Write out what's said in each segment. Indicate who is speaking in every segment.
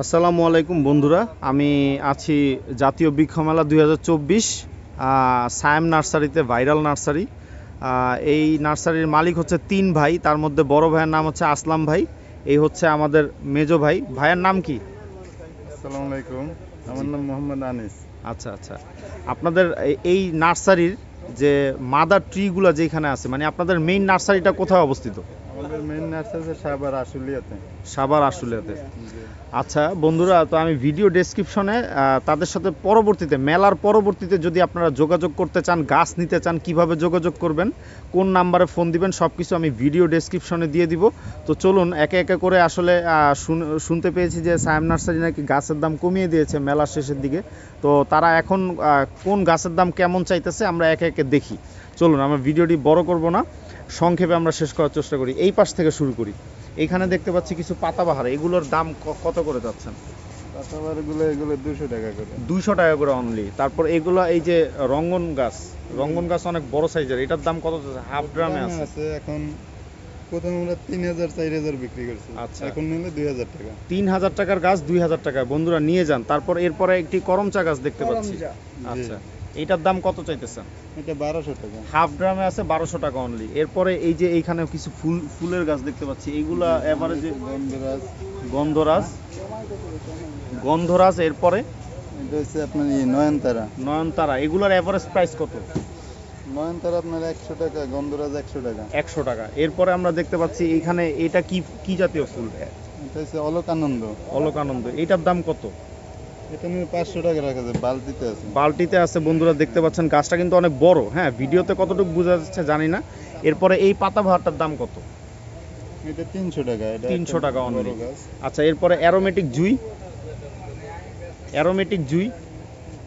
Speaker 1: আসসালামু আলাইকুম বন্ধুরা। আমি আছি জাতীয় বৃক্ষ মেলা দুই হাজার চব্বিশ সায়েম নার্সারিতে ভাইরাল নার্সারি। এই নার্সারির মালিক হচ্ছে তিন ভাই তার মধ্যে বড় ভাইয়ের নাম হচ্ছে আসলাম ভাই। এই হচ্ছে আমাদের মেজো ভাই। ভাইয়ের নাম কি?
Speaker 2: আসসালামু আলাইকুম। আমার নাম মোহাম্মদ আনিস।
Speaker 1: আচ্ছা আচ্ছা। আপনাদের এই- এই নার্সারির যে মাদার ট্রিগুলো যেখানে আছে মানে আপনাদের মেইন নার্সারিটা কোথায় অবস্থিত?
Speaker 2: সাবার আশুলিয়াতে।
Speaker 1: আচ্ছা বন্ধুরা, তো আমি ভিডিও ডেসক্রিপশনে তাদের সাথে পরবর্তীতে, মেলার পরবর্তীতে যদি আপনারা যোগাযোগ করতে চান, গাছ নিতে চান, কীভাবে যোগাযোগ করবেন, কোন নাম্বারে ফোন দিবেন সব কিছু আমি ভিডিও ডেসক্রিপশনে দিয়ে দিব। তো চলুন, একে একে করে আসলে শুনতে পেয়েছি যে সায়েম নার্সারি নাকি গাছের দাম কমিয়ে দিয়েছে মেলার শেষের দিকে। তো তারা এখন কোন গাছের দাম কেমন চাইতেছে, আমরা একে একে দেখি। চলুন, আমরা ভিডিওটি বড় করব না। সংক্ষেপে আমরা শেষ করার চেষ্টা করি। এই পাশ থেকে শুরু করি। এইখানে দেখতে পাচ্ছি কিছু পাতাবাহার। এগুলোর দাম কত করে যাচ্ছেন?
Speaker 2: পাতাবার এগুলো দুশো টাকা করে।
Speaker 1: টাকা অনলি তারপর এগুলো এই যে রঙ্গন গাছ রঙ্গন গাছ অনেক বড় সাইজের। এটার দাম কত হাফ ড্রামে আছে।
Speaker 2: এখন প্রথম আমরা তিন হাজার চার হাজার বিক্রি করছি।
Speaker 1: আচ্ছা।
Speaker 2: এখন নিলে দুই হাজার টাকা।
Speaker 1: তিন হাজার টাকার গাছ দুই হাজার টাকায়। বন্ধুরা নিয়ে যান। তারপর এরপরে একটি করমচা গাছ দেখতে পাচ্ছি। আচ্ছা। এইটার দাম কত চাইতেছেন?
Speaker 2: এটা বারোশো টাকা।
Speaker 1: হাফ ড্রামে আছে বারোশো টাকা অনলি এরপরে এই যে এইখানে কিছু ফুল ফুলের গাছ দেখতে পাচ্ছি। এইগুলা এভারেজে
Speaker 2: গন্ধরাজ।
Speaker 1: গন্ধরাজ। গন্ধরাজ এরপরে?
Speaker 2: এটা হচ্ছে আপনার নয়নতারা।
Speaker 1: নয়নতারা এগুলোর এভারেজ প্রাইস কত?
Speaker 2: নয়নতারা আপনার একশো টাকা গন্ধরাজ একশো টাকা।
Speaker 1: একশো টাকা। এরপরে আমরা দেখতে পাচ্ছি এইখানে এটা কি কি জাতীয় ফুল?
Speaker 2: এটা হচ্ছে অলোকানন্দ।
Speaker 1: অলোকানন্দ। এটার দাম কত?
Speaker 2: টাকা রাখা বালতিতে আছে।
Speaker 1: বালতিতে আছে বন্ধুরা দেখতে পাচ্ছেন গাছটা কিন্তু অনেক বড়। হ্যাঁ ভিডিওতে কতটুকু বোঝা যাচ্ছে জানি না। এরপরে এই পাতাবাহারটার দাম কত?
Speaker 2: এটা টাকা এটা
Speaker 1: 300 টাকা। আচ্ছা এরপরে অ্যারোমেটিক জুই। অ্যারোমেটিক জুই।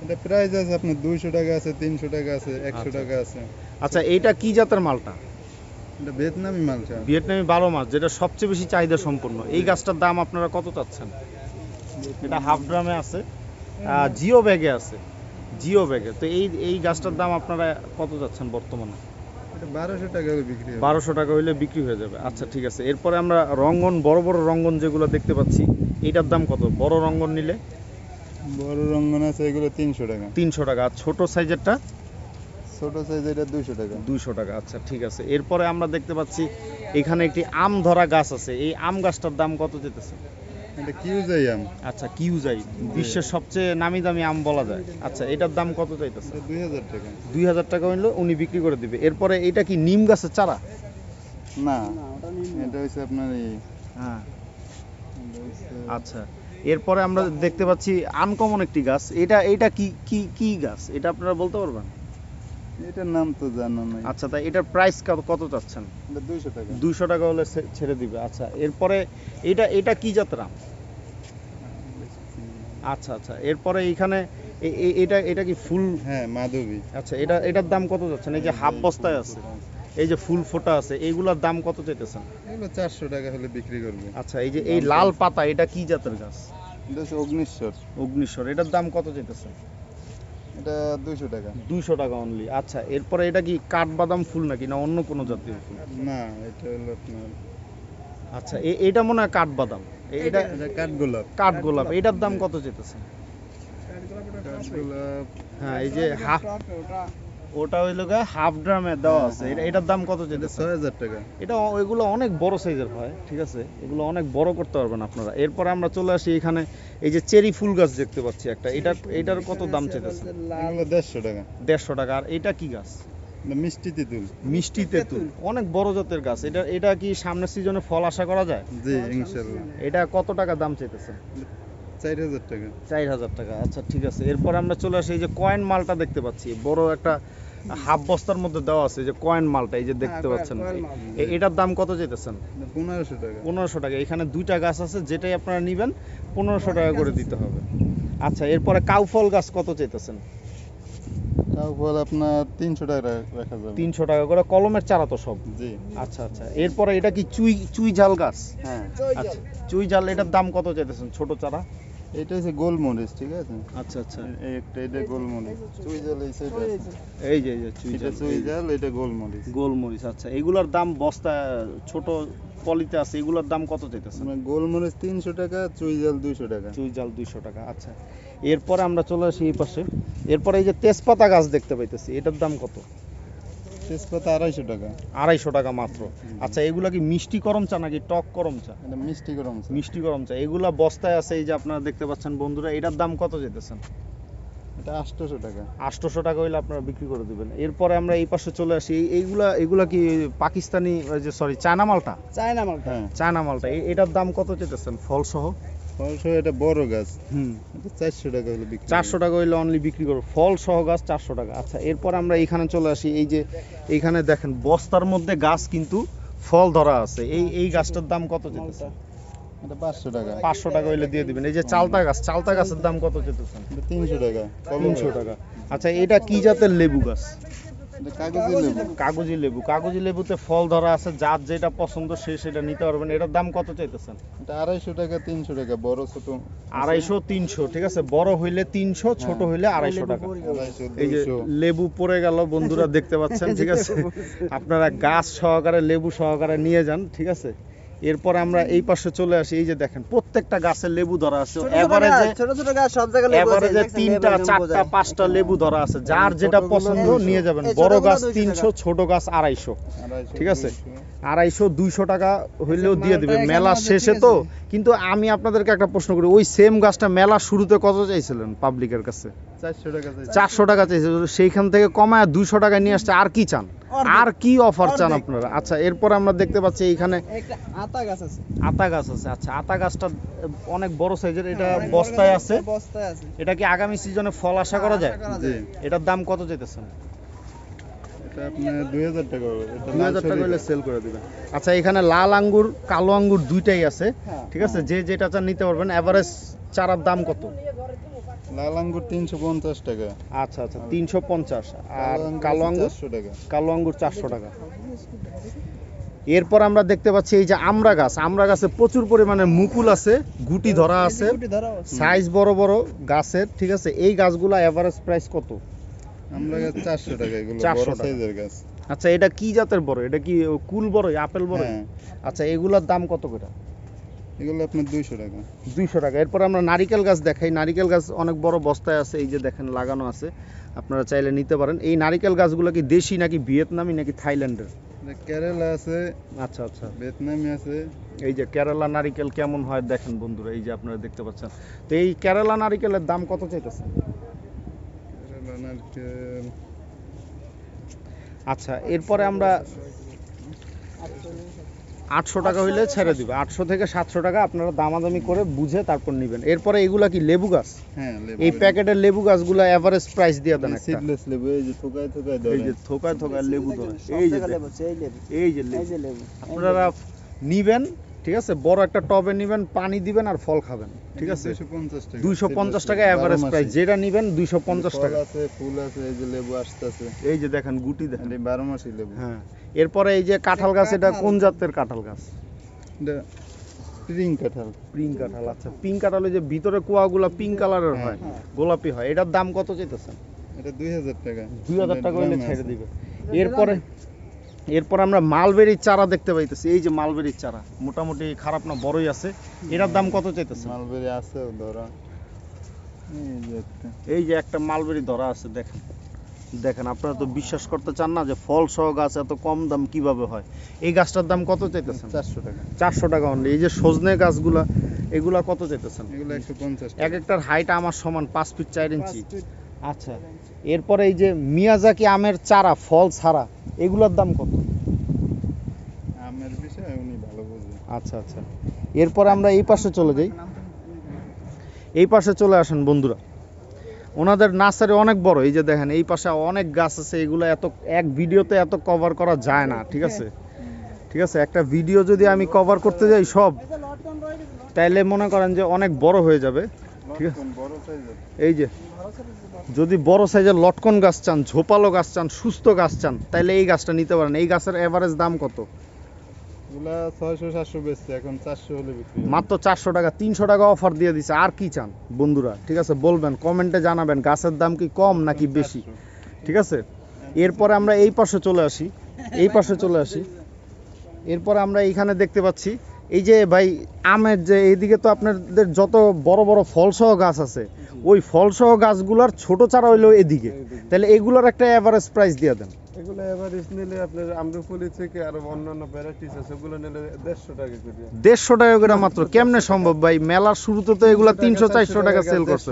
Speaker 2: এটা প্রাইস আছে আপনার দুইশো টাকা আছে তিনশো টাকা আছে একশো
Speaker 1: আচ্ছা।
Speaker 2: টাকা আছে।
Speaker 1: আচ্ছা এইটা কি জাতের মালটা?
Speaker 2: এটা ভিয়েতনামি মালটা
Speaker 1: ভিয়েতনামি বারো মাস যেটা সবচেয়ে বেশি চাহিদা সম্পন্ন। এই গাছটার দাম আপনারা কত চাচ্ছেন? এটা হাফ ড্রামে আছে। জিও ব্যাগে আছে। জিও ব্যাগে তো এই এই গাছটার দাম আপনারা কত যাচ্ছেন বর্তমানে?
Speaker 2: বারোশো টাকা বিক্রি
Speaker 1: বারোশো টাকা হইলে বিক্রি হয়ে যাবে। আচ্ছা ঠিক আছে। এরপরে আমরা রঙ্গন বড় বড় রঙ্গন যেগুলো দেখতে পাচ্ছি এইটার দাম কত? বড় রঙ্গন নিলে?
Speaker 2: বড় রঙ্গন আছে এগুলো তিনশো টাকা।
Speaker 1: তিনশো টাকা। আর ছোট সাইজেরটা?
Speaker 2: ছোট সাইজ এটা দুইশো টাকা।
Speaker 1: দুইশো টাকা। আচ্ছা ঠিক আছে। এরপরে আমরা দেখতে পাচ্ছি এখানে একটি আম ধরা গাছ আছে। এই আম গাছটার দাম কত যেতেছে?
Speaker 2: এটা কিউ আম?
Speaker 1: আচ্ছা কিউজাই বিশ্বের সবচেয়ে নামি দামি আম বলা যায়। আচ্ছা এটার দাম কত চাইতেছে?
Speaker 2: দুই হাজার টাকা।
Speaker 1: দুই হাজার টাকা হইল উনি বিক্রি করে দিবে। এরপরে এটা কি নিম গাছের চারা?
Speaker 2: না এটা হচ্ছে আপনার এই
Speaker 1: হ্যাঁ। আচ্ছা এরপরে আমরা দেখতে পাচ্ছি আনকমন একটি গাছ। এটা এটা কি কি কি গাছ? এটা আপনারা বলতে পারবেন?
Speaker 2: এটার নাম তো জানা নাই।
Speaker 1: আচ্ছা তাই এটার প্রাইস কত চাচ্ছেন?
Speaker 2: এটা দুইশো টাকা।
Speaker 1: দুইশো টাকা হলে ছেড়ে দিবে। আচ্ছা এরপরে এটা এটা কি জাতের আম? আচ্ছা আচ্ছা। এরপরে এইখানে এটা এটা কি ফুল?
Speaker 2: হ্যাঁ মাধবী।
Speaker 1: আচ্ছা এটা এটার দাম কত যাচ্ছেন এই যে হাফ বস্তায় আছে। এই যে ফুল ফোটা আছে এইগুলোর দাম কত চাইতেছেন?
Speaker 2: এগুলো চারশো টাকা হলে বিক্রি করবে।
Speaker 1: আচ্ছা এই যে এই লাল পাতা এটা কি জাতের গাছ?
Speaker 2: এটা হচ্ছে অগ্নিশ্বর।
Speaker 1: অগ্নিশ্বর এটার দাম কত চাইতেছেন?
Speaker 2: এটা দুইশো টাকা।
Speaker 1: দুইশো টাকা অনলি আচ্ছা এরপরে এটা কি কাঠবাদাম ফুল নাকি না অন্য কোনো জাতীয় ফুল?
Speaker 2: না এটা হলো আপনার
Speaker 1: আচ্ছা এটা মনে হয় কাঠবাদাম। এটা
Speaker 2: কাঠগোলাপ।
Speaker 1: কাঠগোলাপ। এটার দাম কত যেতেছে? হ্যাঁ এই যে হাফ ওটা হইল গা হাফ ড্রামে দেওয়া আছে। এটার দাম কত যেতেছে?
Speaker 2: ছয় হাজার টাকা।
Speaker 1: এটা এগুলো অনেক বড় সাইজের হয় ঠিক আছে? এগুলো অনেক বড় করতে পারবেন আপনারা। এরপরে আমরা চলে আসি এখানে এই যে চেরি ফুল গাছ দেখতে পাচ্ছি একটা। এটা এটার কত দাম চেতেছে
Speaker 2: দেড়শো টাকা।
Speaker 1: দেড়শো টাকা। আর এটা কি গাছ?
Speaker 2: মিষ্টি তিতুল
Speaker 1: মিষ্টি তেঁতুল অনেক বড় জাতের গাছ। এটা এটা কি সামনের সিজনে ফল আশা করা যায়?
Speaker 2: জি ইনশাল্লাহ।
Speaker 1: এটা কত টাকা দাম চাইতেছে
Speaker 2: চার হাজার টাকা।
Speaker 1: চার হাজার টাকা। আচ্ছা ঠিক আছে। এরপর আমরা চলে আসি এই যে কয়েন মালটা দেখতে পাচ্ছি। বড় একটা হাফ বস্তার মধ্যে দেওয়া আছে যে কয়েন মালটা এই যে দেখতে পাচ্ছেন এটার দাম কত চাইতেছেন?
Speaker 2: এটা পনেরোশো টাকা।
Speaker 1: পনেরোশো টাকা। এখানে দুইটা গাছ আছে যেটাই আপনারা নেবেন পনেরোশো টাকা করে দিতে হবে। আচ্ছা এরপরে কাউফল গাছ কত চাইতেছেন?
Speaker 2: তাও ফল আপনার তিনশো টাকা রাখা যাবে।
Speaker 1: তিনশো টাকা করে কলমের চারা তো সব।
Speaker 2: জি।
Speaker 1: আচ্ছা আচ্ছা। এরপরে এটা কি চুই চুই ঝাল গাছ?
Speaker 2: হ্যাঁ।
Speaker 1: আচ্ছা চুই ঝাল এটার দাম কত চাইতেছেন ছোট চারা?
Speaker 2: এটা হচ্ছে গোলমরিচ ঠিক আছে?
Speaker 1: আচ্ছা আচ্ছা।
Speaker 2: এই একটা এটা গোলমরিচ। চুই জাল এই সাইড আছে।
Speaker 1: এই যে এই যে চুই
Speaker 2: এটা চুই জাল এটা গোলমরিচ।
Speaker 1: গোলমরিচ আচ্ছা। এগুলোর দাম বস্তা ছোট পলিতে আছে এগুলোর দাম কত চাইতেছেন?
Speaker 3: আপনার গোলমরিচ তিনশো টাকা চুইজাল দুইশো টাকা।
Speaker 1: চুই জাল দুইশো টাকা আচ্ছা। এরপরে আমরা চলে আসি এই পাশে। এরপরে এই যে তেজপাতা গাছ দেখতে পাইতেছি এটার দাম কত?
Speaker 3: তেজপাতা আড়াইশো টাকা।
Speaker 1: আড়াইশো টাকা মাত্র। আচ্ছা এগুলা কি মিষ্টি করম চা নাকি টক করম চা?
Speaker 3: মিষ্টি গরম আছে।
Speaker 1: মিষ্টি গরম চা। এগুলা বস্তায় আছে এই যে আপনারা দেখতে পাচ্ছেন বন্ধুরা এটার দাম কত যেতেছেন
Speaker 3: এটা আটশোশো টাকা।
Speaker 1: আটশোশো টাকা হইলে আপনারা বিক্রি করে দিবেন। এরপরে আমরা এই পাশে চলে আসি। এইগুলা এগুলা কি পাকিস্তানি যে সরি চায়না মালটা?
Speaker 4: চায়না মালটা।
Speaker 3: হ্যাঁ
Speaker 1: চায়না মালটা। এটার দাম কত চেতেছেন ফল সহ
Speaker 3: অবশ্য এটা বড় গাছ।
Speaker 1: হুম।
Speaker 3: টাকা হলে বিক্রি
Speaker 1: চারশো টাকা হইলে অনলি বিক্রি করব ফল সহ গাছ চারশো টাকা। আচ্ছা এরপর আমরা এইখানে চলে আসি। এই যে এইখানে দেখেন বস্তার মধ্যে গাছ কিন্তু ফল ধরা আছে। এই এই গাছটার দাম কত যেতেছে
Speaker 3: পাঁচশো টাকা।
Speaker 1: হইলে দিয়ে দিবেন। এই যে চালতা গাছ চালতা গাছের দাম কত
Speaker 3: তিনশো টাকা
Speaker 1: তিনশো টাকা। আচ্ছা এটা কি জাতের লেবু গাছ?
Speaker 3: কাগজি লেবু।
Speaker 1: কাগজি লেবু। কাগজি লেবুতে ফল ধরা আছে যার যেটা পছন্দ সে সেটা নিতে পারবেন এটার দাম কত চাইতেছেন?
Speaker 3: এটা আড়াইশো টাকা তিনশো টাকা বড় ছোট।
Speaker 1: আড়াইশো তিনশো ঠিক আছে? বড় হইলে তিনশো ছোট হইলে আড়াইশো টাকা। এই যে লেবু পড়ে গেল বন্ধুরা দেখতে পাচ্ছেন ঠিক আছে? আপনারা গাছ সহকারে লেবু সহকারে নিয়ে যান ঠিক আছে? এরপর আমরা এই পাশে চলে আসি এই যে দেখেন প্রত্যেকটা গাছে লেবু ধরা আছে এভারেজে
Speaker 4: ছোট ছোট গাছ সব জায়গায় লেবু আছে,
Speaker 1: এভারেজে তিনটা চারটা পাঁচটা লেবু ধরা আছে যার যেটা পছন্দ নিয়ে যাবেন বড় গাছ
Speaker 4: দুইশো
Speaker 1: তিনশো
Speaker 4: টাকা।
Speaker 1: ছোট গাছ আড়াইশো
Speaker 3: আড়াইশো
Speaker 1: ঠিক আছে?
Speaker 3: দুইশো।
Speaker 1: আড়াইশো দুইশো টাকা হইলেও দিয়ে দিবে মেলা শেষে তো কিন্তু আমি আপনাদেরকে একটা প্রশ্ন করি ওই সেম গাছটা মেলা শুরুতে কত চাইছিলেন পাবলিকের কাছে
Speaker 3: চারশো টাকা চাইছে।
Speaker 1: চারশো টাকা চাইছিল সেইখান থেকে কমায় দুইশো টাকায় নিয়ে আসছে আর কি চান। আর কি অফার চান। আপনারা? আচ্ছা এরপর আমরা দেখতে পাচ্ছি এইখানে
Speaker 4: আতা গাছ আছে।
Speaker 1: আতা গাছ আছে। আচ্ছা আতা গাছটা অনেক বড় সাইজের এটা
Speaker 4: হ্যাঁ,
Speaker 1: বস্তায় আছে।
Speaker 4: বস্তায় আছে।
Speaker 1: এটা কি আগামী সিজনে ফল আশা করা যায়। এটার দাম কত যেতেছে আচ্ছা এখানে লাল আঙ্গুর কালো আঙ্গুর দুইটাই আছে।
Speaker 4: হ্যাঁ।
Speaker 1: ঠিক আছে? যে যেটা চান নিতে পারবেন। এভারেজ চারার দাম কত?
Speaker 3: লাল আঙ্গুর তিনশো পঞ্চাশ টাকা।
Speaker 1: আচ্ছা আচ্ছা তিনশো পঞ্চাশ। আর কালো আঙ্গুর?
Speaker 3: টাকা।
Speaker 1: কালো আঙ্গুর চারশো টাকা। এরপর আমরা দেখতে পাচ্ছি এই যে আমড়া গাছ। আমড়া গাছে প্রচুর পরিমাণে মুকুল আছে গুটি ধরা আছে। সাইজ বড় বড় গাছের ঠিক আছে? এই গাছগুলো এভারেজ প্রাইস কত?
Speaker 3: আমরা গাছ চারশো টাকা এগুলো
Speaker 1: 400
Speaker 3: বড় সাইজের গাছ।
Speaker 1: আচ্ছা এটা কি জাতের বড়? এটা কি কুল বড় আপেল বড়
Speaker 3: হ্যাঁ।
Speaker 1: আচ্ছা এগুলোর দাম কত করে?
Speaker 3: এগুলো আপনার দুইশো টাকা।
Speaker 1: দুইশো টাকা। এরপর আমরা নারিকেল গাছ দেখাই। নারিকেল গাছ অনেক বড় বস্তায় আছে এই যে দেখেন লাগানো আছে। আপনারা চাইলে নিতে পারেন। এই নারিকেল গাছগুলো কি দেশি নাকি ভিয়েতনামি নাকি থাইল্যান্ডের?
Speaker 3: কেরালা আছে
Speaker 1: আচ্ছা আচ্ছা।
Speaker 3: ভিয়েতনামি আছে।
Speaker 1: এই যে কেরালা নারিকেল কেমন হয় দেখেন বন্ধুরা এই যে আপনারা দেখতে পাচ্ছেন। তো এই কেরালা নারিকেলের দাম কত চাইতেছেন?
Speaker 3: কেরালা নারকেল
Speaker 1: আচ্ছা এরপরে আমরা আটশো টাকা হইলে ছেড়ে দিবে। আটশো থেকে সাতশো টাকা আপনারা দামাদামি করে বুঝে তারপর নেবেন। এরপরে এগুলা কি লেবু গাছ?
Speaker 3: হ্যাঁ
Speaker 1: এই প্যাকেটের লেবু গাছগুলো এভারেজ প্রাইস দিয়ে দেন একটা।
Speaker 3: সিডলেস লেবু এই যে থোকায় থোকায়
Speaker 1: এই যে থোকায় থোকায় লেবু ধরে এই যে
Speaker 4: লেবু। এই
Speaker 1: যে লেবু। আপনারা নিবেন ঠিক আছে? বড় একটা টবে নিবেন পানি দিবেন আর ফল খাবেন ঠিক আছে?
Speaker 3: দুইশো পঞ্চাশ টাকা।
Speaker 1: এভারেজ প্রাইস যেটা নিবেন দুইশো পঞ্চাশ টাকা।
Speaker 3: আছে ফুল আছে এই যে লেবু আসতেছে।
Speaker 1: এই যে দেখেন গুটি দেখেন।
Speaker 3: বারো মাসি লেবু।
Speaker 1: হ্যাঁ। এরপরে এই যে কাঁঠাল গাছ এটা কোন জাতের কাঁঠাল গাছ?
Speaker 3: রিং কাঁঠাল।
Speaker 1: পিঙ্ক কাঁঠাল আচ্ছা। পিঙ্ক কাঁঠালের যে ভিতরে কুয়াগুলো পিঙ্ক কালারের
Speaker 3: হ্যাঁ,
Speaker 1: হয়
Speaker 4: হ্যাঁ।
Speaker 1: গোলাপি হয়। এটার দাম কত চাইতেছেন?
Speaker 3: এটা দুই হাজার টাকা।
Speaker 1: দুই হাজার টাকা
Speaker 3: ড্রামে
Speaker 1: ছেড়ে দিবে। এরপরে এরপর আমরা মালবেরির চারা দেখতে পাইতেছি। এই যে মালবেরির চারা মোটামুটি খারাপ না বড়ই আছে। এটার দাম কত চাইতেছে
Speaker 3: মালবেরি আছে ধরা। এই যে একটা।
Speaker 1: মালবেরি ধরা আছে দেখেন। দেখেন আপনারা তো বিশ্বাস করতে চান না যে ফল সহ গাছ এত কম দাম কীভাবে হয়। এই গাছটার দাম কত চাইতেছেন?
Speaker 3: চারশো টাকা।
Speaker 1: চারশো টাকা অনলি এই যে সজনে গাছগুলা এগুলা কত চাইতেছেন? এক একটার হাইট আমার সমান পাঁচ ফিট চার ইঞ্চি। আচ্ছা। এরপরে এই যে মিয়াজাকি আমের চারা ফল ছাড়া এগুলোর দাম কত?
Speaker 3: আমের বিষয়ে উনি ভালো বোঝে
Speaker 1: আচ্ছা আচ্ছা। এরপর আমরা এই পাশে চলে যাই। এই পাশে চলে আসেন বন্ধুরা। ওনাদের নার্সারি অনেক বড় এই যে দেখেন এই পাশে অনেক গাছ আছে এগুলো এত এক ভিডিওতে এত কভার করা যায় না ঠিক আছে? ঠিক আছে একটা ভিডিও যদি আমি কভার করতে যাই সব তাইলে মনে করেন যে অনেক বড় হয়ে যাবে ঠিক আছে। এই যে যদি বড় সাইজের লটকন গাছ চান ঝোপালো গাছ চান সুস্থ গাছ চান তাহলে এই গাছটা নিতে পারেন। এই গাছের এভারেজ দাম কত?
Speaker 3: ছয়শো সাতশো বেচছে এখন চারশো হলে বিক্রি
Speaker 1: মাত্র চারশো টাকা তিনশো টাকা অফার দিয়ে দিছে। আর কি চান বন্ধুরা? ঠিক আছে বলবেন কমেন্টে জানাবেন গাছের দাম কি কম নাকি বেশি? ঠিক আছে? এরপরে আমরা এই পাশে চলে আসি এই পাশে চলে আসি। এরপরে আমরা এইখানে দেখতে পাচ্ছি এই যে ভাই আমের যে এইদিকে তো আপনাদের যত বড় বড় ফলসহ গাছ আছে ওই ফলসহ গাছগুলোর ছোট চারা হইল এদিকে। তাহলে এগুলোর একটা অ্যাভারেজ প্রাইস দিয়ে দেন।
Speaker 3: এগুলো এভারেজ নিলে আপনার আম্রফলি থেকে আরও অন্যান্য ভ্যারাইটিস আছে ওগুলো নিলে দেড়শো টাকা করে।
Speaker 1: দেড়শো টাকা করে মাত্র? কেমনে সম্ভব ভাই? মেলার শুরুতে তো এগুলা তিনশো চারশো টাকা সেল করছে।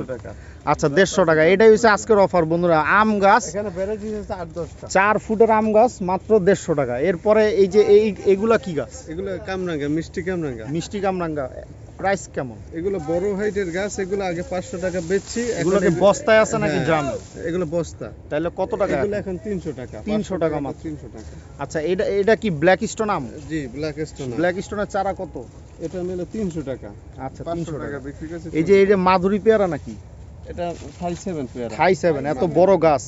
Speaker 1: আচ্ছা দেড়শো টাকা। এটাই হচ্ছে আজকের অফার বন্ধুরা। আম গাছ
Speaker 3: এখানে ভ্যারাইটিস আছে আট দশটা।
Speaker 1: চার ফুটের আম গাছ মাত্র দেড়শো টাকা। এরপরে এই যে এই এগুলা কি গাছ?
Speaker 3: এগুলো কামরাঙ্গা মিষ্টি কামরাঙ্গা।
Speaker 1: মিষ্টি কামরাঙ্গা। প্রাইস কেমন?
Speaker 3: এগুলো বড় হাইটের গাছ এগুলো আগে পাঁচশো টাকা বেচছি।
Speaker 1: এগুলো কি বস্তায় আছে নাকি
Speaker 3: হ্যাঁ,
Speaker 1: ড্রামে
Speaker 3: এগুলো বস্তা।
Speaker 1: তাহলে কত টাকা?
Speaker 3: এগুলো এখন তিনশো টাকা
Speaker 1: 300 টাকা মাত্র।
Speaker 3: তিনশো টাকা।
Speaker 1: আচ্ছা এটা এটা কি ব্ল্যাক স্টোন আম?
Speaker 3: জি ব্ল্যাক স্টোন
Speaker 1: ব্ল্যাক স্টোনের চারা কত?
Speaker 3: এটা নিলে তিনশো টাকা।
Speaker 1: আচ্ছা
Speaker 3: পাঁচশো
Speaker 1: তিনশো
Speaker 3: টাকা
Speaker 1: টাকা।
Speaker 3: বিক্রি করছে
Speaker 1: এই যে এই যে মাধুরী পেয়ারা নাকি?
Speaker 3: এটা ফাইভ সেভেন পেয়ারা।
Speaker 1: থাই সেভেন এত বড় গাছ।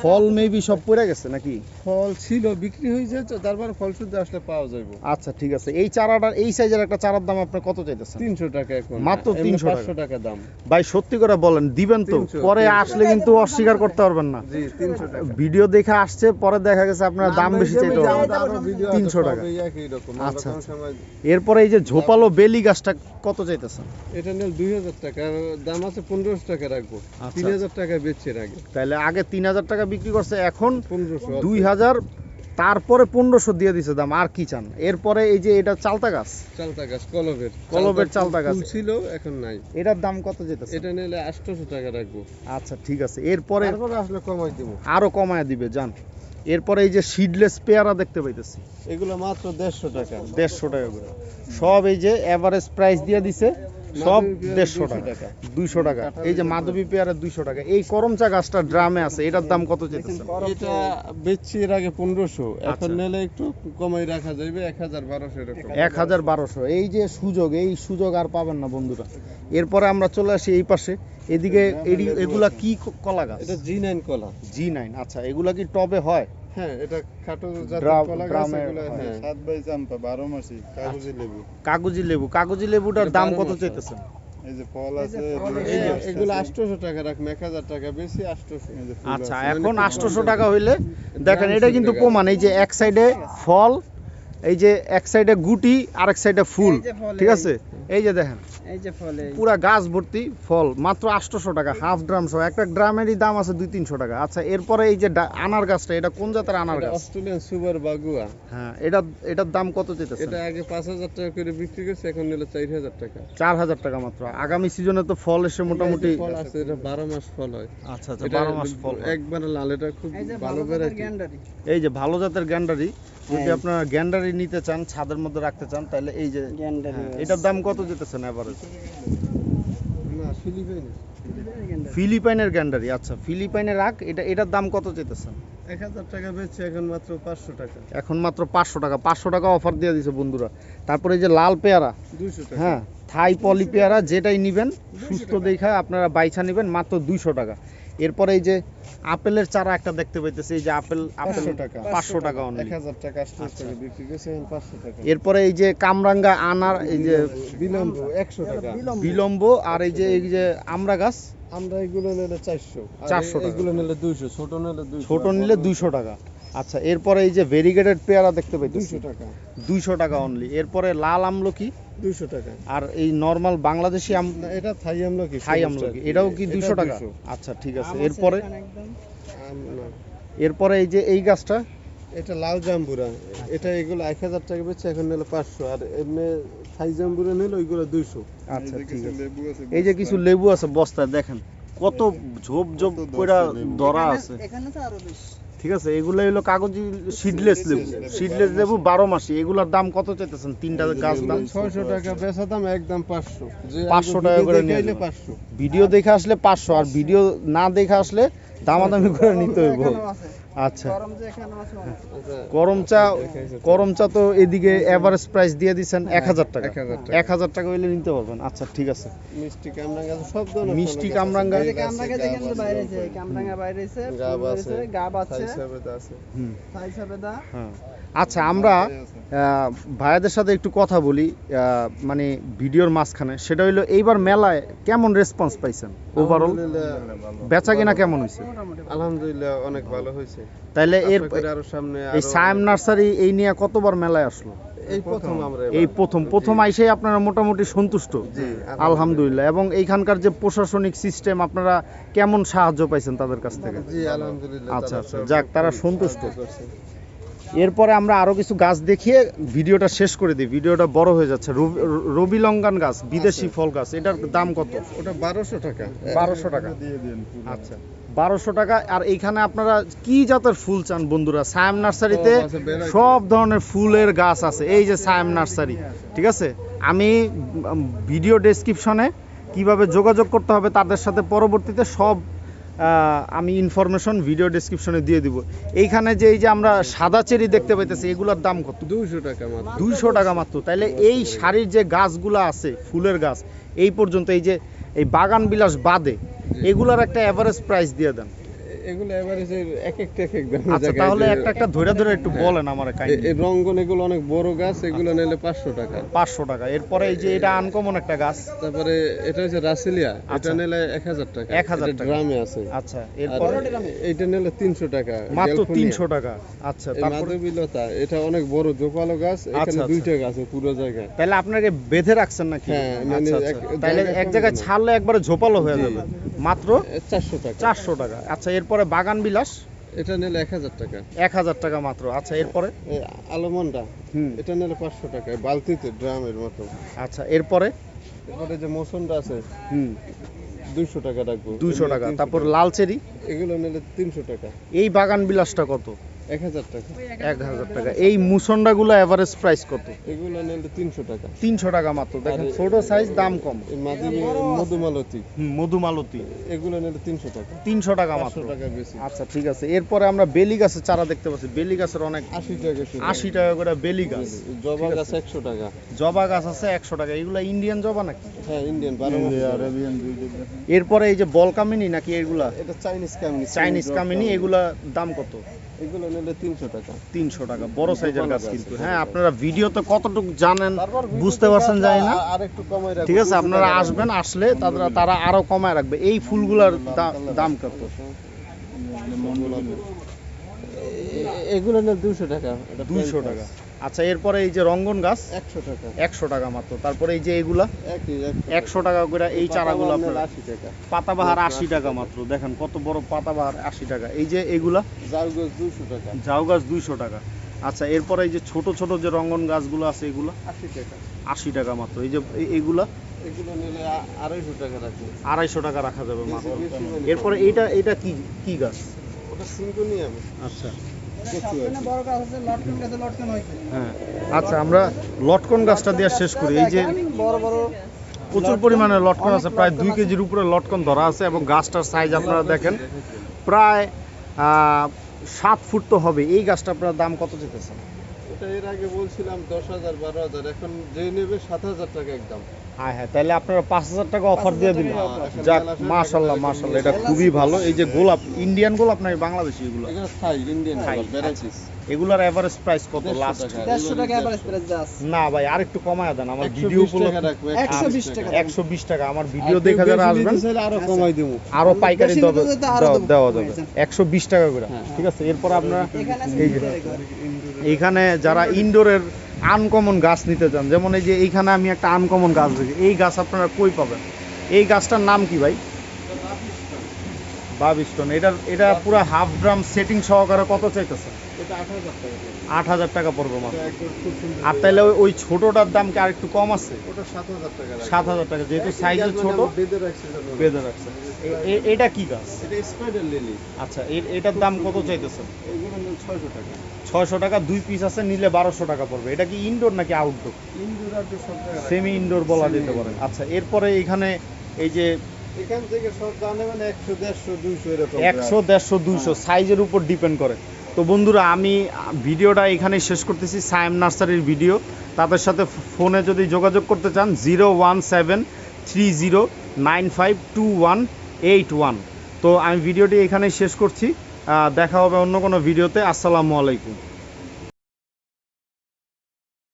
Speaker 1: ফল মেবি সব পড়ে গেছে নাকি?
Speaker 3: ফল ছিল বিক্রি হয়ে তো তারপর ফল শুদ্ধ আসলে পাওয়া যাবে
Speaker 1: আচ্ছা ঠিক আছে। এই চারাটার এই সাইজের একটা চারার দাম আপনি কত চাইতেছেন?
Speaker 3: তিনশো টাকা এখন।
Speaker 1: মাত্র
Speaker 3: এমনি
Speaker 1: 300 টাকা।
Speaker 3: পাঁচশো টাকা। দাম।
Speaker 1: ভাই সত্যি করে বলেন দিবেন তো। পরে আসলে কিন্তু অস্বীকার করতে পারবেন না।
Speaker 3: জি তিনশো টাকা।
Speaker 1: ভিডিও দেখে আসছে পরে দেখা গেছে আপনার দাম বেশি চাইতে 300 টাকা।
Speaker 3: একই রকম।
Speaker 1: আচ্ছা,
Speaker 3: আচ্ছা।
Speaker 1: এরপরে এই যে ঝোপালো বেলি গাছটা কত চাইতেছেন?
Speaker 3: এটা নিল দুই হাজার টাকা আর দাম আছে পনেরোশো টাকা রাখব।
Speaker 1: আচ্ছা।
Speaker 3: তিন হাজার টাকা বেচছে এর আগে।
Speaker 1: তাহলে আগে তিন হাজার টাকা বিক্রি করছে এখন দুই হাজার তারপরে পনেরোশো দিয়ে দিছে দাম আর কি চান? এরপরে এই যে এটা চালতা গাছ।
Speaker 3: চালতা গাছ কলবের।
Speaker 1: কলবের চালতা গাছ।
Speaker 3: ছিল এখন নাই।
Speaker 1: এটার দাম কত যেতেছে?
Speaker 3: এটা নিলে আটশোশো টাকা রাখব।
Speaker 1: আচ্ছা ঠিক আছে। এরপরে
Speaker 3: আসলে কমাই দিব।
Speaker 1: আরও কমায় দিবে যান এরপরে এই যে সিডলেস পেয়ারা দেখতে পাইতেছি।
Speaker 3: এগুলো মাত্র দেড়শো টাকা।
Speaker 1: দেড়শো টাকা করে। সব এই যে এভারেজ প্রাইস দিয়ে দিছে। সব দেড়শো টাকা। দুইশো টাকা। এই যে মাধবী পেয়ারা দুইশো টাকা। এই করমচা গাছটা ড্রামে আছে এটার দাম কত চেতেছেন
Speaker 3: এটা বেচছি এর আগে পনেরোশো এখন
Speaker 1: আচ্ছা।
Speaker 3: নিলে একটু কমাই রাখা যাবে এক হাজার বারোশো এরকম।
Speaker 1: এক হাজার বারোশো। এই যে সুযোগ এই সুযোগ আর পাবেন না বন্ধুরা। এরপরে আমরা চলে আসি এই পাশে। এদিকে এগুলা কি কলা গাছ?
Speaker 3: এটা জি নাইন কলা।
Speaker 1: জি নাইন আচ্ছা এগুলা কি টবে হয়?
Speaker 3: হ্যাঁ এটা খাটো জাতের কলা গাছ এগুলো
Speaker 1: হ্যাঁ।
Speaker 2: বাই মাসি কাগজি লেবু।
Speaker 1: কাগজি লেবু। কাগজি লেবুটার দাম কত। চাইতেছেন?
Speaker 2: এই যে ফল আছে এগুলো
Speaker 3: টাকা রাখবে এক হাজার টাকা বেশি
Speaker 1: আচ্ছা এখন
Speaker 3: মানে
Speaker 1: আটশোশো
Speaker 3: কম।
Speaker 1: টাকা হইলে দেখেন এটা কিন্তু। প্রমাণ এই যে এক সাইডে ফল এই যে এক সাইডে গুটি আর এক সাইডে ফুল। ঠিক আছে? এই যে দেখেন।
Speaker 4: এই যে ফলে
Speaker 1: পুরা গাছ ভর্তি ফল মাত্র আটশোশো টাকা হাফ ড্রাম সহ। একটা ড্রামেরই দাম আছে দুই তিনশো টাকা। আচ্ছা এরপরে এই যে আনার গাছটা এটা কোন জাতের আনার গাছ?
Speaker 3: Australian super Bhagwa.
Speaker 1: হ্যাঁ এটা এটার দাম কত চেতেছে
Speaker 3: এটা আগে পাঁচ হাজার টাকা করে বিক্রি করছে এখন নিলে চার হাজার টাকা।
Speaker 1: চার হাজার টাকা মাত্র। আগামী সিজনে তো ফল এসে মোটামুটি
Speaker 3: ফল আছে এটা বারো মাস ফল হয়।
Speaker 1: আচ্ছা আচ্ছা বারো মাস ফল।
Speaker 3: একবারে লাল এটা খুব
Speaker 4: এই যে
Speaker 3: ভালো
Speaker 4: গ্যান্ডারি।
Speaker 1: এই যে ভালো জাতের গ্যান্ডারি যদি
Speaker 4: হ্যাঁ।
Speaker 1: আপনারা গ্যান্ডারি নিতে চান ছাদের মধ্যে রাখতে চান তাহলে এই যে হ্যাঁ, এটার দাম কত যেতেছেন এভারেজ
Speaker 3: না ফিলিপাইন
Speaker 1: ফিলিপাইনের। গ্যান্ডারি আচ্ছা ফিলিপাইনের রাখ এটা এটার দাম কত চেতেছেন
Speaker 3: এক হাজার টাকা বেচছে এখন মাত্র পাঁচশো টাকা।
Speaker 1: এখন মাত্র পাঁচশো টাকা পাঁচশো টাকা অফার দিয়ে দিছে বন্ধুরা। তারপরে এই যে লাল পেয়ারা
Speaker 3: দুইশো টাকা।
Speaker 1: হ্যাঁ থাই পলি পেয়ারা যেটাই নিবেন সুস্থ দেখা আপনারা বাইছা নেবেন মাত্র দুইশো টাকা। এরপরে এই যে আপেলের চারা একটা দেখতে পাইতেছি এই যে আপেল আপেল
Speaker 3: পাঁচশো টাকা।
Speaker 1: পাঁচশো টাকা
Speaker 3: এক
Speaker 1: অনলি।
Speaker 3: হাজার টাকা
Speaker 1: আচ্ছা।
Speaker 3: বিক্রি করছে পাঁচশো টাকা।
Speaker 1: এরপরে এই যে কামরাঙ্গা আনার এই যে
Speaker 3: বিলম্ব একশো টাকা।
Speaker 1: বিলম্ব। আর এই যে এই যে আমরা গাছ?
Speaker 3: আমরা এগুলো নিলে চারশো।
Speaker 1: 400 টাকা।
Speaker 3: এগুলো নিলে দুইশো ছোট নিলে দুইশো।
Speaker 1: ছোট নিলে দুইশো টাকা। আচ্ছা এরপরে এই যে ভেরিগেটেড পেয়ারা দেখতে পাইতেছি।
Speaker 3: দুইশো টাকা।
Speaker 1: দুইশো টাকা অনলি এরপরে লাল আমলকি।
Speaker 3: দুইশো টাকা।
Speaker 1: আর এই নর্মাল বাংলাদেশি আম
Speaker 3: এটা থাই আমলকি
Speaker 1: থাই আমলকি। এটাও কি দুইশো টাকা? আচ্ছা ঠিক আছে। এরপরে? এরপরে এই যে এই গাছটা?
Speaker 3: এটা লাল জাম্বুরা। এটা এগুলো এক হাজার টাকা বেচছে এখন নিলে পাঁচশো। আর এমনি থাই জাম্বুরা নিলে ওইগুলো দুইশো।
Speaker 1: আচ্ছা ঠিক আছে।
Speaker 2: লেবু আছে
Speaker 1: এই যে কিছু লেবু আছে বস্তায় দেখেন। কত ঝোপ ঝোপ কইরা ধরা আছে।
Speaker 4: এখানে তো আরও বেশি।
Speaker 1: ঠিক আছে? এগুলো হলো কাগজি সিডলেস লেবু। সিডলেস লেবু বারো মাসি। এগুলোর দাম কত চাইতেছেন? তিনটা গাছ দাম?
Speaker 3: ছয়শো টাকা বেচা দাম একদম পাঁচশো।
Speaker 1: পাঁচশো টাকা করে নিয়ে
Speaker 3: পাঁচশো।
Speaker 1: ভিডিও দেখে আসলে পাঁচশো আর ভিডিও না দেখে আসলে দামাদামি করে নিতে হইব। আচ্ছা। করম চা করম চা তো এদিকে এভারেজ প্রাইস দিয়ে দিচ্ছেন এক হাজার টাকা। এক হাজার টাকা। হইলে নিতে পারবেন। আচ্ছা ঠিক আছে।
Speaker 3: মিষ্টি কামরাঙ্গা সব ধরনের
Speaker 1: মিষ্টি। কামরাঙ্গা।
Speaker 4: কামরাঙ্গা দেখেন তো বাইরে আছে কামরাঙ্গা বাইরে আছে
Speaker 3: গাব আছে।
Speaker 4: গাব আছে।
Speaker 3: সাইসাবেদা আছে।
Speaker 1: হুম
Speaker 4: সাইসাবেদা
Speaker 1: হ্যাঁ। আচ্ছা আমরা আহ, ভাইয়াদের সাথে একটু কথা বলি মানে ভিডিওর মাঝখানে। সেটা হইল এইবার মেলায় কেমন রেসপন্স পাইছেন ওভারঅল বেচা কিনা কেমন হয়েছে
Speaker 3: আলহামদুলিল্লাহ অনেক ভালো হয়েছে
Speaker 1: তাইলে এর
Speaker 3: আরও সামনে
Speaker 1: এই সায়েম নার্সারি এই নিয়ে কতবার মেলায় আসলো?
Speaker 3: এই প্রথম আমরা
Speaker 1: এই প্রথম প্রথম আইসেই আপনারা মোটামুটি সন্তুষ্ট?
Speaker 3: জি
Speaker 1: আলহামদুলিল্লাহ। এবং এইখানকার যে প্রশাসনিক সিস্টেম আপনারা কেমন সাহায্য পাইছেন তাদের কাছ থেকে?
Speaker 3: জি আলহামদুলিল্লাহ
Speaker 1: আচ্ছা, আচ্ছা, যাক, তারা সন্তুষ্ট। এরপরে আমরা আরও কিছু গাছ দেখিয়ে ভিডিওটা শেষ করে দিই। ভিডিওটা বড় হয়ে যাচ্ছে। রবি- লঙ্গান গাছ বিদেশি ফল গাছ এটার দাম কত?
Speaker 3: ওটা বারোশো টাকা।
Speaker 1: বারোশো টাকা।
Speaker 2: দিয়ে দিন
Speaker 1: আচ্ছা বারোশো টাকা। আর এইখানে আপনারা কি জাতের ফুল চান বন্ধুরা? সায়াম নার্সারিতে
Speaker 3: সব
Speaker 1: ধরনের ফুলের গাছ আছে। এই যে সায়াম নার্সারি ঠিক আছে? আমি ভিডিও ডেসক্রিপশনে কীভাবে যোগাযোগ করতে হবে তাদের সাথে পরবর্তীতে সব আমি ইনফরমেশন ভিডিও ডিসক্রিপশনে দিয়ে দিব। এইখানে যে এই যে আমরা সাদা চেরি দেখতে পাইতেছি এগুলোর দাম কত?
Speaker 3: দুইশো টাকা মাত্র।
Speaker 1: দুইশো টাকা মাত্র। তাইলে এই শাড়ির যে গাছগুলো আছে ফুলের গাছ এই পর্যন্ত এই যে এই বাগান বিলাস বাদে এগুলার একটা অ্যাভারেজ প্রাইস দিয়ে দেন।
Speaker 3: এগুলো এভারেজে এক একটা এক এক দাম
Speaker 1: আচ্ছা তাহলে একটা একটা ধরে ধরে একটু
Speaker 3: হ্যাঁ।
Speaker 1: বলেন আমার
Speaker 3: এই রঙ্গন এগুলো অনেক বড় গাছ এগুলো নিলে পাঁচশো টাকা।
Speaker 1: পাঁচশো টাকা। এরপরে এই যে এটা আনকমন একটা গাছ।
Speaker 3: তারপরে এটা হচ্ছে রাসেলিয়া। এটা নিলে টাকা।
Speaker 1: 1000 টাকা।
Speaker 3: ড্রামে আছে।
Speaker 1: আচ্ছা এরপরে?
Speaker 3: এইটা নিলে তিনশো টাকা।
Speaker 1: মাত্র
Speaker 3: ক্যালিফোর্নিয়া।
Speaker 1: তিনশো টাকা। আচ্ছা তারপরে?
Speaker 3: এটা অনেক বড় জোপালো গাছ। এখানে। দুইটা গাছ পুরো জায়গায়।
Speaker 1: তাহলে আপনাকে বেঁধে রাখছেন নাকি?
Speaker 3: হ্যাঁ, মানে
Speaker 1: আচ্ছা,
Speaker 3: এক-
Speaker 1: আচ্ছা। তাহলে এক জায়গায় ছাড়লে একবারে ঝোপালো হয়ে। যাবে। মাত্র
Speaker 3: চারশো টাকা।
Speaker 1: চারশো টাকা। আচ্ছা এরপরে বাগান বিলাস?
Speaker 3: এটা নিলে এক হাজার টাকা।
Speaker 1: এক হাজার টাকা মাত্র। আচ্ছা এরপরে?
Speaker 3: আলমন্ডা
Speaker 1: হুম।
Speaker 3: এটা নিলে পাঁচশো টাকা বালতিতে ড্রামের মতো।
Speaker 1: আচ্ছা এরপরে?
Speaker 3: এরপরে যে মৌসুমটা আছে
Speaker 1: হুম।
Speaker 3: দুইশো টাকা রাখব।
Speaker 1: দুইশো টাকা। তারপর লাল চেরি
Speaker 3: এগুলো নিলে তিনশো টাকা।
Speaker 1: এই বাগান বিলাসটা কত?
Speaker 3: এক হাজার টাকা।
Speaker 1: এক হাজার টাকা। এই মুসন্ডাগুলো প্রাইস কত?
Speaker 3: এগুলো নিলে তিনশো টাকা।
Speaker 1: তিনশো টাকা মাত্র। দেখেন ছোট সাইজ দাম কম।
Speaker 3: এই মাধবী মধুমালতী।
Speaker 1: হুম, মধুমালতী।
Speaker 3: এগুলো নিলে তিনশো টাকা।
Speaker 1: তিনশো টাকা মাত্র।
Speaker 3: টাকা বেশি।
Speaker 1: আচ্ছা ঠিক আছে। এরপরে আমরা বেলি গাছের চারা দেখতে পাচ্ছি। বেলি গাছের অনেক
Speaker 3: আশি টাকা
Speaker 1: আশি টাকা করে বেলি গাছ।
Speaker 3: জবা গাছ একশো টাকা।
Speaker 1: জবা গাছ আছে একশো টাকা। এগুলো ইন্ডিয়ান জবা নাকি?
Speaker 3: হ্যাঁ ইন্ডিয়ান
Speaker 1: এরপরে এই যে বল কামিনী নাকি এগুলা?
Speaker 3: এটা চাইনিজ কামিনী।
Speaker 1: চাইনিজ কামিনী এগুলা দাম কত?
Speaker 3: এগুলো নিলে তিনশো টাকা।
Speaker 1: তিনশো টাকা বড় সাইজের গাছ কিন্তু। হ্যাঁ আপনারা ভিডিওতে কতটুকু জানেন বুঝতে পারছেন জানি না।
Speaker 3: আর একটু কমাই
Speaker 1: ঠিক আছে আপনারা আসবেন আসলে তারা তারা আরও কমায় রাখবে। এই ফুলগুলোর দাম কত?
Speaker 3: এগুলো নিলে দুশো টাকা। plain
Speaker 1: টাকা। আচ্ছা এরপরে এই যে রঙ্গন গাছ
Speaker 3: একশো টাকা।
Speaker 1: একশো টাকা মাত্র। তারপরে এই যে এগুলা একশো টাকা। করে এই চারাগুলো আপনার
Speaker 3: আশি টাকা।
Speaker 1: পাতাবাহার আশি টাকা মাত্র। দেখেন কত বড় পাতাবাহার আশি টাকা। এই যে এগুলা
Speaker 3: জাউ গাছ দুশো টাকা।
Speaker 1: ঝাউ গাছ দুইশো টাকা। আচ্ছা এরপরে এই যে ছোট ছোট যে রঙ্গন গাছগুলো আছে এগুলো
Speaker 3: আশি টাকা।
Speaker 1: আশি টাকা মাত্র। এই যে এইগুলা
Speaker 3: এগুলো নিলে আড়াইশো টাকা রাখব।
Speaker 1: আড়াইশো টাকা রাখা যাবে মাত্র। এরপরে এইটা এটা কি কি গাছ?
Speaker 3: ওটা সিঙ্গোনিয়াম
Speaker 1: আচ্ছা।
Speaker 3: কচু
Speaker 4: এখানে বড় গাছ আছে লটকন গাছে লটকন হয়েছে
Speaker 1: হ্যাঁ। আচ্ছা আমরা লটকন গাছটা দিয়ে শেষ করি। এই যে
Speaker 4: বড় বড়
Speaker 1: প্রচুর পরিমাণে লটকন আছে প্রায় দুই কেজির উপরে লটকন ধরা আছে এবং গাছটার সাইজ আপনারা দেখেন প্রায় সাত ফুট তো হবে। এই গাছটা আপনার দাম কত
Speaker 3: এটা এর আগে বলছিলাম দশ হাজার বারো হাজার। এখন যে নেবে সাত হাজার টাকা একদম।
Speaker 1: হ্যাঁ হ্যাঁ তাহলে আপনারা পাঁচ হাজার টাকা অফার দিয়ে দিলেন। যাক মাশাল্লাহ মাশাল্লাহ এটা খুবই ভালো। এই যে গোলাপ ইন্ডিয়ান গোলাপ নাই বাংলাদেশি এগুলো?
Speaker 3: ভ্যারাইটিস
Speaker 1: এগুলার এভারেজ প্রাইস কত লাস্ট
Speaker 3: টাকা।
Speaker 4: দেড়শো প্রাইস
Speaker 1: না ভাই আরেকটু কমায় দেন আমার
Speaker 3: একশো
Speaker 1: ভিডিও
Speaker 3: বিশ
Speaker 4: একশো বিশ টাকা।
Speaker 1: আমার ভিডিও দেখা যারা আসবেন
Speaker 3: আরও কমাই দেবো।
Speaker 1: আরও পাইকারি দেবে
Speaker 4: আরও
Speaker 1: দেওয়া- যাবে। একশো বিশ টাকা করে।
Speaker 3: হ্যাঁ।
Speaker 1: ঠিক আছে এরপর আপনারা
Speaker 4: এখানে
Speaker 1: এই যে এইখানে যারা ইনডোরের আনকমন গাছ নিতে চান যেমন এই যে এইখানে আমি একটা আনকমন গাছ দেখি এই গাছ আপনারা কই পাবেন? এই গাছটার নাম কি ভাই? বাবিস্টন এটার এটা পুরো হাফ ড্রাম সেটিং সহকারে কত চাইতেছে?
Speaker 3: আট হাজার টাকা
Speaker 1: পড়বে মাত্র।
Speaker 3: এটা
Speaker 1: আর তাহলে ওই- ছোটটার দাম কি আর একটু কম আছে?
Speaker 3: সাত হাজার টাকা
Speaker 1: যেহেতু
Speaker 3: এটা
Speaker 1: সাইজের ছোট
Speaker 3: বেঁধে রাখছি।
Speaker 1: বেঁধে রাখছে। এটা কি গাছ?
Speaker 3: এটা স্পাইডার লিলি
Speaker 1: আচ্ছা এটার দাম কত চাইতেছেন?
Speaker 3: এগুলো নিলে ছয়শো টাকা।
Speaker 1: ছয়শো টাকা দুই পিস আছে নিলে বারোশো টাকা পড়বে। এটা কি ইনডোর নাকি আউটডোর
Speaker 3: ইনডোর আর সব
Speaker 1: সেমি ইনডোর বলা যেতে পারে। আচ্ছা এরপরে এখানে এই যে
Speaker 3: এখান থেকে সব দাম নেবেন একশো দেড়শো দুইশো এরকম
Speaker 1: একশো দেড়শো দুইশো সাইজের উপর ডিপেন্ড করে। তো বন্ধুরা আমি ভিডিওটা এখানেই শেষ করতেছি সায়েম নার্সারির ভিডিও তাদের সাথে ফোনে যদি যোগাযোগ করতে চান zero one seven three zero nine five two one eight one তো আমি ভিডিওটি এখানেই শেষ করছি। দেখা হবে অন্য কোনো ভিডিওতে। আসসালামু আলাইকুম।